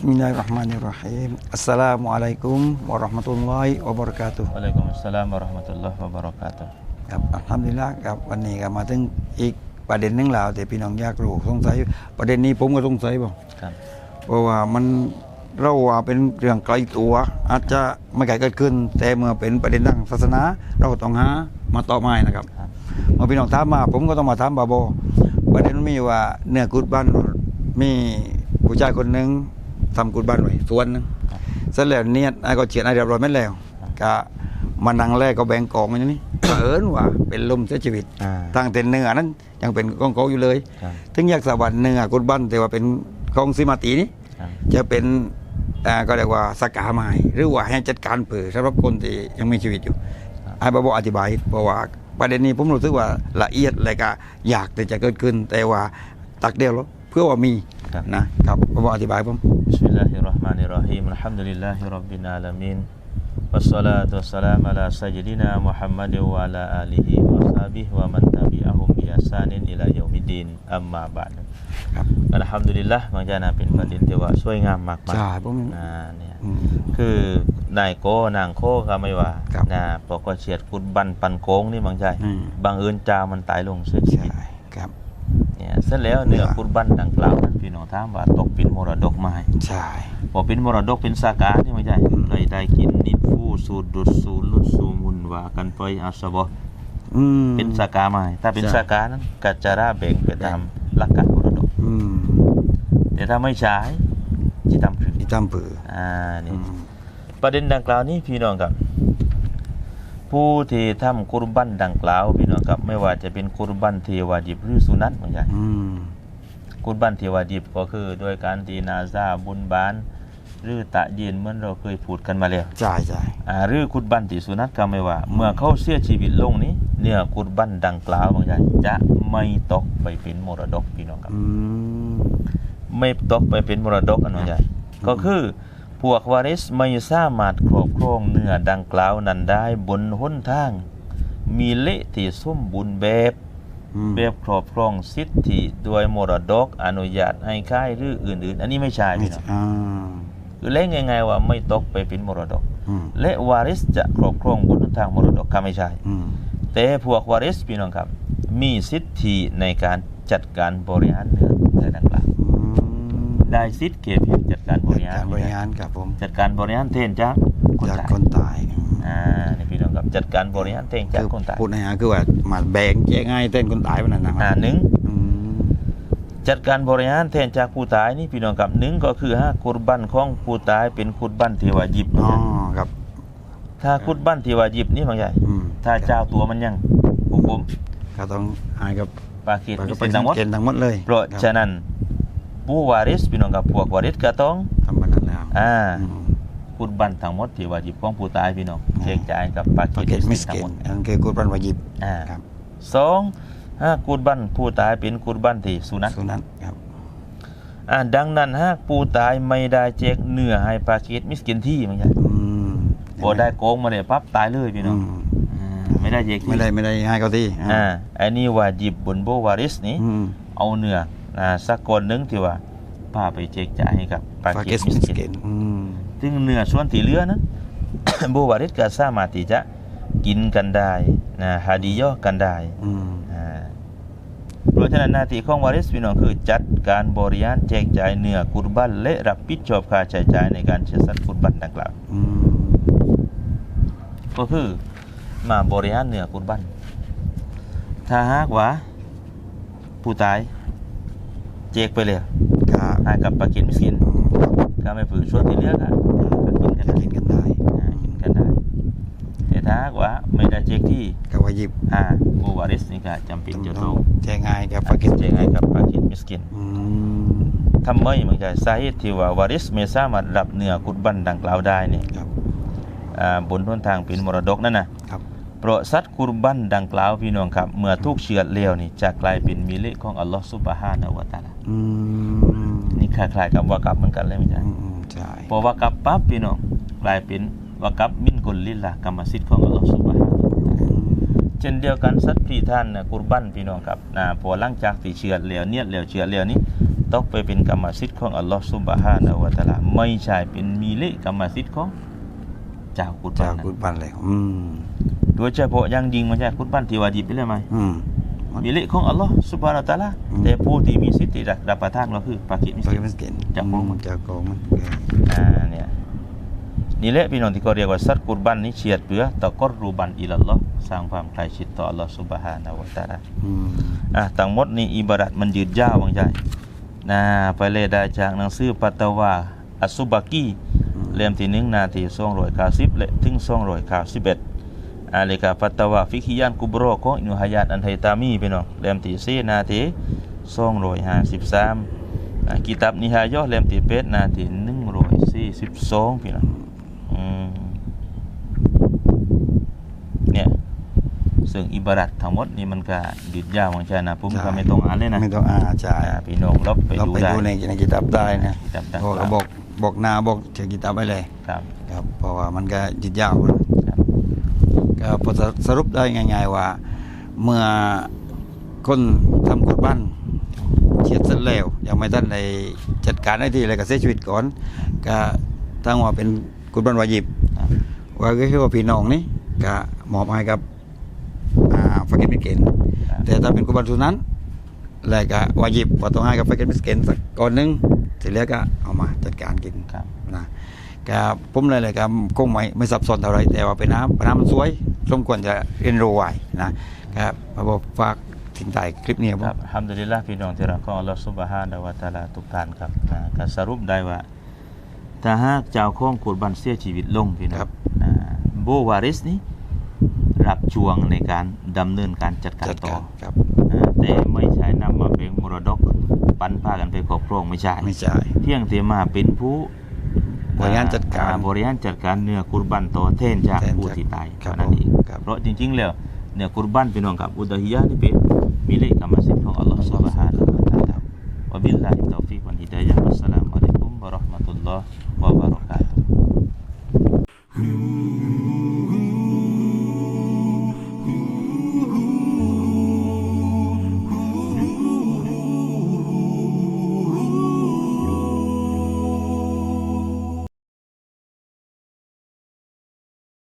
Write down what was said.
Bismillahirrahmanirrahim. Assalamualaikum warahmatullahi wabarakatuh. วะอะลัยกุมุสสลามวะเราะห์มะตุลลอฮ์วะบะเราะกาตุฮ์ครับอัลฮัมดุลิลละครับวันนี้ก็มาถึงอีกประเด็นหนึงแล้วแต่พี่น้องอยากรู้สงสัยประเด็นนี้ผมก็สงสัยบ่ ครับ เพราะว่ามันเราว่าเป็นเรื่องไกลตัว อาจจะไม่ไกลเกิดขึ้น แต่เมื่อเป็นประเด็นทางศาสนา เราก็ต้องหามาตอบมาให้นะครับครับ เมื่อพี่น้องถามมาผมก็ต้องมาถามบาโบประเด็นมันมีว่าเนื้อกุดบ้านมีผู้ชายคนหนึ่ง ทำกุดบ้านไว้ส่วนหนึงครับเสร็จแล้วเนี่ยไอ้ก็เฉียดไอ้เรียบร้อยไม่แล้วก็มานั่งแรกก็แบ่งกองอย่างนี้ เผอิญว่าเป็นลมเสียชีวิตอ่าทางเต็นเนื้อนั้นยังเป็นกองกองอยู่เลย ครับถึงอยากสวัสดิ์เนื้อกุดบ้านแต่ว่าเป็นกองสิมาตีนี่ครับ จะเป็นอ่าก็เรียกว่าสกาไม้หรือว่าให้จัดการเผื่อสำหรับคนที่ยังมีชีวิตอยู่ไอ้บาบอกอธิบายเพราะว่าประเด็นนี้ผมรู้สึกว่าละเอียดและก็อยากที่จะเกิดขึ้น แต่ว่าตักเดียวแล้วเพื่อว่ามีครับ นะครับบาบอกอธิบายผม บิสมิลลาฮิรเราะห์มานิรเราะฮีมอัลฮัมดุลิลลาฮิร็อบบิลอาลามีนวัสศอลาตุวัสสลามอะลาซัยยิดินามุฮัมมัดวะอะลาอาลิฮิวะซอฮบิฮิวะมันตะบิอะฮุมบิอิหซานินอิลายอมิดดีนอัมมาบะดครับอัลฮัมดุลิลละห์บางจานะเป็นประเด็นที่ว่าสวยงามมากๆใช่ผมอ่าเนี่ยอืมคือนายโกนางโคก็ไม่ว่าครับนะพอก็เฉียดกุดบันปันโค้งนี่บางใจอืมบางเอิญจามันตายลงเสียชีใช่วิตครับ เนี่ยเสร็จแล้วเนื้อครับกุดบันดังกล่าวนั้นพี่น้องถามว่าตกเป็นมรดกไหมใช่พอเป็นมรดกเป็นสากาที่ไม่ใช่อืมเคยได้กินนิดฟูสูดดุดสูลุดสูมุนว่ากันไปอาสบะอืมเป็นสากาไหมถ้าเป็นใช่สากานั้นกัจจาระแบ่งไปตามหลักการมรดกอืมแต่ถ้าไม่ใช้จิตามพฤที่ทำเผื่ออ่าอืนี่มประเด็นดังกล่าวนี้พี่น้องครับผู้ที่ทำกุรบันดังกล่าวพี่ น้องครับ ไม่ว่าจะเป็นกุรบันเทวาดิบหรือสุนัตเหมือนกันอืมกุรบันเทวาดิบก็คือ โดยการตีนาซาบุญบานหรือตะเย็นเหมื่อนเราเคยพูดกันมาแล้วใช่ใช่อ่าหรือกุรบันที่สุนัตก็ไม่ว่า เมื่อเขาเสียชีวิตลงนี้ เนื้อกุรบันดังกล่าวบางอย่างจะไม่ตกไปเป็นมรดกพี่น้องครับอืมไม่ตกไปเป็นมรดกอันว่าใหญ่ก็คือพวกวาริสไม่สามารถครอบครองเนื้อดังกล่าวนั้นได้บนหนทาง มีเละที่สมบูรณ์แบบอืมแบบครอบครองสิทธิโดยมรดกอนุญาตให้ค่ายหรืออื่น ๆ อันนี้ไม่ใช่ไม่พี่น้องอ่าคือเล่นง่ายๆว่าไม่ตกไปเป็นมรดกอืมและวาริสจะครอบครองบนหนทางมรดกก็ไม่ใช่อืมแต่พวกวาริสพี่น้องครับ มีสิทธิในการจัดการบริหารเนื้อเนื้อดังกล่าวอืมได้สิทธิ์เกี่ยวกับจัดการบริหารการบริหารครับผมจัดการบริหารเทนจากคนจากตายคนตายอ่านี่พี่น้องครับ จัดการบริหารเทนจากคนตายพูดในหาคือว่ามาแบ่งแยกง่ายเต้นคนตายวันนั้นนะคอ่ารับหนึ่งอืมจัดการบริหารเทนจากผู้ตายนี่พี่น้องครับหนึ่งก็คือฮะคุรบันของผู้ตายเป็นคุรบันที่ว่ายิบอ๋อครับ ถ้าคุรบันที่ว่ายิบนี่บางใหญ่อืมถ้าเจ้าตัวมันยังผู้คุมก็ต้องหายกับปากีดไปมีกับเป็นทั้งหมดเกณฑ์ทั้งหมดเลยเพราะฉะนั้นผู้วาริสพี่น้องกับพวกวาริสก็ต้องทำบันนั้นแล้วอ่า อืมคุรบันทั้งหมดที่ว่ายิบของผู้ตายพี่น้องอืมแจกจ่ายกับปาปากีเกดตมิสทั้เกงหมนดอันคือกุรบันวายิบอ่าครับสองฮะกุรบันผู้ตายเป็นกุรบันที่สุนัขสุนัขครับอ่าดังนั้นหากผู้ตายไม่ได้แจกเนื้อให้ปากีดมิสกินที่มันไงอืมพอได้โกงมาเนี่ยปั๊บตายเลยพี่น้องอืมอ่าไม่ได้แจกที่ไม่ได้ไม่ได้ให้เขาที่อ่าอันนี้ว่าหยิบบนโบวาริสนี่อืมเอาเนื้ออ่าสักคนหนึงที่ว่าพาไปแจกจ่ายให้กับปาปากีเกดตมิมิสสกินเกนอืม ซึ่งเนื้อส่วนที่เหลือนั้นโบวาริสก็สามารถที่จะกินกันได้นะฮาดิยอกันได้อืมอ่าเพราะฉะนั้นหน้าที่ของวาริสพี่น้องคือจัดการบริหารแจกจ่ายเนื้อกุรบันและรับผิดชอบค่าใช้จ่ายในการเชื่อสัตว์กุรบันดังกล่าวอืมก็คือมาบริหารเนื้อกุรบันถ้าหากว่าผู้ตายแจกไปเลยครับให้กับปากินมิสกินอืมครับ ก็ไม่ฝืนช่วงที่เหลือก็ก็กินกันจะได้กินกันได้อ่ากินกันได้ แต่ถ้าหากว่าไม่ได้แจกที่กับวายิบอ่าโบวาริสนี่ก็จำเป็นจะต้องแจ้งง่ายกับปาเกตแจกให้กับปากินมิสกินอืมทำไมมันจะสาเหตุที่ว่าวาริสไม่สามารถรับเนื้อกุดบันดังกล่าวได้เนี่ยครับอ่าบนท้นทางเป็นมรดกนั่นนะครับ เพราะสัตว์กุรบันดังกล่าวพี่น้องครับ เมื่อทุกเชือดเลี้ยวนี่จะกลายเป็นมิเลของอัลลอฮฺซุบฮานะฮูวะตะอาลาอืมนี่คล้ายๆกับวากับเหมือนกันเลยไม่ใช่อืมอืมใช่พอวากับปั๊บพี่น้องกลายเป็นวากับมินกุลลิลละกรรมสิทธิ์ของอัลลอฮฺซุบฮานะฮูวะตะอาลาอืมเช่นเดียวกันสัตว์พี่ท่านนะกุรบันพี่น้องครับนะพอหลังจากที่เชือดเลี้ยวเนี่ยเลี้ยวเชือดเลี้ยวนี้ตกไปเป็นกรรมสิทธิ์ของอัลลอฮ์ซุบฮานะฮูวะตะอาลาไม่ใช่เป็นมีเลกรรมสิทธิ์ของเจ้ากุรบัจากนนั้กุนดบันเลยอืม โดยเฉพาะอย่างยิ่งไม่ใช่กุรบันที่วาจิบไปเลยไหมอืมมีเลขของอัลลอฮ์ซุบฮานะฮูวะตะอาลาอืมแต่ผู้ที่มีสิทธิ์ที่จะรับประทานก็คือปากิมิสปากิกินมิสกินจากของมันจากของมันอ่าเนี่ยนี่แหละพี่น้องที่เขาเรียกว่าสัตว์กุรบันนี้เฉียดเปือตะกอรูบันอิลลัลลอฮ์สร้างความใกล้ชิดต่ออัลลอฮ์ซุบฮานะฮูวะตะอาลาอืมอะทั้งหมดนี้อิบาดัตมันยืดยาวบางใจนะไปเลยได้จากหนังสือปัตตาวาอัสซุบากีเล่มที่หนึ่งนาทีสองร้อยเก้าสิบและถึงสองร้อยเก้าสิบเอ็ด อาเลกาปัตตาวาฟิกิยานกุบโรของอินุฮายาตอันไทตามีพี่น้องเล่มที่สี่นาทีสองร้อยห้าสิบสามกิตับนิฮายอเล่มที่เป็ดนาทีหนึ่งร้อยสี่สิบสองพี่น้องอืมเนี่ยซึ่งอิบารัตทั้งหมดนี่มันก็ยืดยาวบางใจนะผมก็ไม่ต้องอ่านเลยนะไม่ต้องอ่านใช่อ่าพี่น้องลบไปเราดูไปได้ดูในในกิตับได้นะกิตับได้บอกบอกบอกหนาบอกถึงกิตับไปเลยครับ ครับเพราะว่ามันก็ยืดยาวครับก็พอ สรุปได้ง่าย ๆ ว่า เมื่อคนทำกุดบ้านเฉียดเสร็จแล้ว ยังไม่ทันในจัดการได้ที่อะไรก็เสียชีวิตก่อนก็ตั้งว่าเป็นกุดบ้านวายิบครับว่าก็คือว่าพี่น้องนี่ก็มอบให้กับอ่าฟักเก็ตมิสเกนแต่ถ้าเป็นกุบันสุนั้นแล้วก็วายิบว่าต้องให้กับฟักเก็ตมิสเกนสักก้อนหนึงเสร็จแล้วก็เอามาจัดการกินนะ ครับนะก็ผมเลยเลยก็คงไม่ไม่ซับซ้อนเท่าไหรแต่ว่าเป็นน้ำน้ำมันสวยสมควรจะเรียนรู้ไว้นะครับพระบอกฝากถึงใต้คลิปนี้คครัรับบอัลฮัมดุลิลละพี่น้องที่รักของอัลลอฮฺซุบฮานะฮูวะตะอาลาทุกท่านครับอ่าก็สรุปได้ว่าถ้าหากเจ้าของกุรบันเสียชีวิตลงพี่น้องครับอ่าโบวาริสนี้รับช่วงในการดำเนินการจัดการจัดต่กาอรครับอ่าแต่ไม่ใช่นำมาเป็นมรดกปันพากันไปครอบครองไม่ใช่ไม่ใช่เพียงแต่มาเป็นผู้ บริหารจัดการบริหารจัดการเนื้อคุรบันต่อเทนจากผู้ที่ตายเท่านั้นเองเพราะจริง ๆ แล้วเนื้อคุรบันพี่น้องครับอุดฮิยะนี่เป็นมิเลกรรมสิทธิ์ของอัลลอฮฺสุบฮานะฮูวะตะอาลาวะบิลลาฮิตตอฟิกวันฮิดายะอัสสลามุอะลัยกุมบะเราะห์มะตุลลอฮ์วะบะเราะกาตุ